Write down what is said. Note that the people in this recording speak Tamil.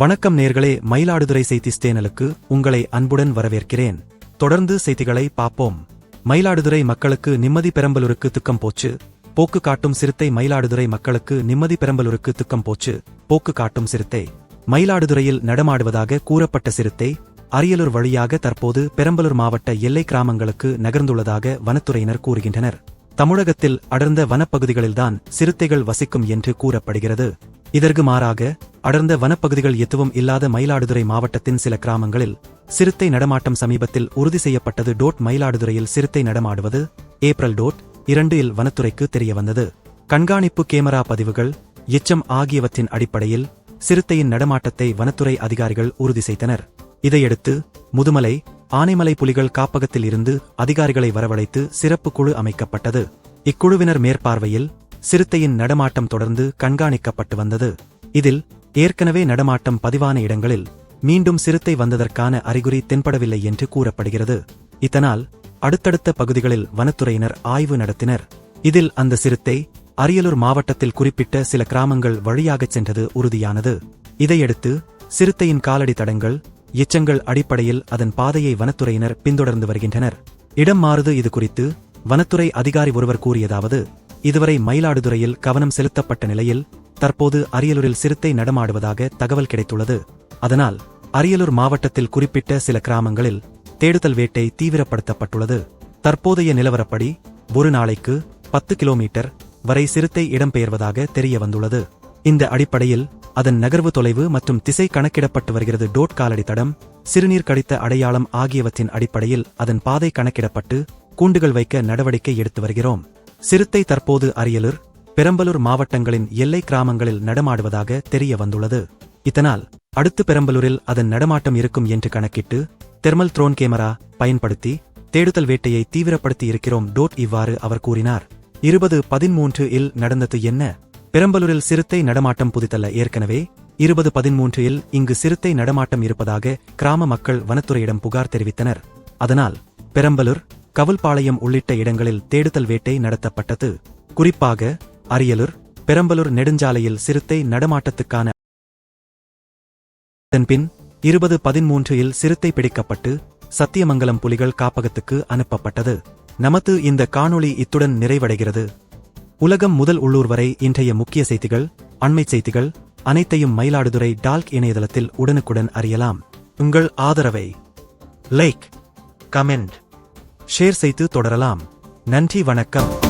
வணக்கம் நேர்களே மயிலாடுதுறை செய்தி ஸ்டேனலுக்கு உங்களை அன்புடன் வரவேற்கிறேன். தொடர்ந்து செய்திகளை பார்ப்போம். மயிலாடுதுறை மக்களுக்கு நிம்மதி பெரம்பலூருக்கு துக்கம் போச்சு. போக்கு காட்டும் சிறுத்தை மயிலாடுதுறை மக்களுக்கு நிம்மதி பெரம்பலூருக்கு துக்கம் போச்சு. போக்கு காட்டும் சிறுத்தை மயிலாடுதுறையில் நடமாடுவதாக கூறப்பட்ட சிறுத்தை அரியலூர் வழியாக தற்போது பெரம்பலூர் மாவட்ட எல்லை கிராமங்களுக்கு நகர்ந்துள்ளதாக வனத்துறையினர் கூறுகின்றனர். தமிழகத்தில் அடர்ந்த வனப்பகுதிகளில்தான் சிறுத்தைகள் வசிக்கும் என்று கூறப்படுகிறது. இதற்கு மாறாக அடர்ந்த வனப்பகுதிகள் எதுவும் இல்லாத மயிலாடுதுறை மாவட்டத்தின் சில கிராமங்களில் சிறுத்தை நடமாட்டம் சமீபத்தில் உறுதி செய்யப்பட்டது. டோட் மயிலாடுதுறையில் சிறுத்தை நடமாடுவது ஏப்ரல் டோட் இரண்டு இல் வனத்துறைக்கு தெரியவந்தது. கண்காணிப்பு கேமரா பதிவுகள் எச்சம் ஆகியவற்றின் அடிப்படையில் சிறுத்தையின் நடமாட்டத்தை வனத்துறை அதிகாரிகள் உறுதி செய்தனர். இதையடுத்து முதுமலை ஆனைமலை புலிகள் காப்பகத்தில் இருந்து அதிகாரிகளை வரவழைத்து சிறப்பு குழு அமைக்கப்பட்டது. இக்குழுவினர் மேற்பார்வையில் சிறுத்தையின் நடமாட்டம் தொடர்ந்து கண்காணிக்கப்பட்டு வந்தது. இதில் ஏற்கனவே நடமாட்டம் பதிவான இடங்களில் மீண்டும் சிறுத்தை வந்ததற்கான அறிகுறி தென்படவில்லை என்று கூறப்படுகிறது. இதனால் அடுத்தடுத்த பகுதிகளில் வனத்துறையினர் ஆய்வு நடத்தினர். இதில் அந்த சிறுத்தை அரியலூர் மாவட்டத்தில் குறிப்பிட்ட சில கிராமங்கள் வழியாகச் சென்றது உறுதியானது. இதையடுத்து சிறுத்தையின் காலடி தடங்கள் எச்சங்கள் அடிப்படையில் அதன் பாதையை வனத்துறையினர் பின்தொடர்ந்து வருகின்றனர். இடம் மாறுது இது குறித்து வனத்துறை அதிகாரி ஒருவர் கூறியதாவது இதுவரை மயிலாடுதுறையில் கவனம் செலுத்தப்பட்ட நிலையில் தற்போது அரியலூரில் சிறுத்தை நடமாடுவதாக தகவல் கிடைத்துள்ளது. அதனால் அரியலூர் மாவட்டத்தில் குறிப்பிட்ட சில கிராமங்களில் தேடுதல் வேட்டை தீவிரப்படுத்தப்பட்டுள்ளது. தற்போதைய நிலவரப்படி ஒரு நாளைக்கு பத்து கிலோமீட்டர் வரை சிறுத்தை இடம்பெயர்வதாக தெரிய வந்துள்ளது இந்த அடிப்படையில் அதன் நகர்வு தொலைவு மற்றும் திசை கணக்கிடப்பட்டு வருகிறது டோட் காலடி தடம் சிறுநீர் கடித்த அடையாளம் ஆகியவற்றின் அடிப்படையில் அதன் பாதை கணக்கிடப்பட்டு கூண்டுகள் வைக்க நடவடிக்கை எடுத்து வருகிறோம். சிறுத்தை தற்போது அரியலூர் பெரம்பலூர் மாவட்டங்களின் எல்லை கிராமங்களில் நடமாடுவதாக தெரிய வந்துள்ளது. இதனால் அடுத்து பெரம்பலூரில் அதன் நடமாட்டம் இருக்கும் என்று கணக்கிட்டு தெர்மல் த்ரோன் கேமரா பயன்படுத்தி தேடுதல் வேட்டையை தீவிரப்படுத்தி இருக்கிறோம் டோட் இவ்வாறு அவர் கூறினார். இருபது பதிமூன்று இல் நடந்தது என்ன? பெரம்பலூரில் சிறுத்தை நடமாட்டம் புதித்தல்ல ஏற்கனவே. இருபது பதிமூன்று இல் இங்கு சிறுத்தை நடமாட்டம் இருப்பதாக கிராம மக்கள் வனத்துறையிடம் புகார் தெரிவித்தனர். அதனால் பெரம்பலூர் கவுல்பாளையம் உள்ளிட்ட இடங்களில் தேடுதல் வேட்டை நடத்தப்பட்டது. குறிப்பாக அரியலூர் பெரம்பலூர் நெடுஞ்சாலையில் சிறுத்தை நடமாட்டத்துக்கான அதன்பின் இருபது பதிமூன்றில் சிறுத்தை பிடிக்கப்பட்டு சத்தியமங்கலம் புலிகள் காப்பகத்துக்கு அனுப்பப்பட்டது. நமது இந்த காணொளி இத்துடன் நிறைவடைகிறது. உலகம் முதல் உள்ளூர் வரை இன்றைய முக்கிய செய்திகள் அண்மை செய்திகள் அனைத்தையும் மயிலாடுதுறை டால்க் இணையதளத்தில் உடனுக்குடன் அறியலாம். உங்கள் ஆதரவை லைக் கமெண்ட் ஷேர் செய்து தொடரலாம். நன்றி வணக்கம்.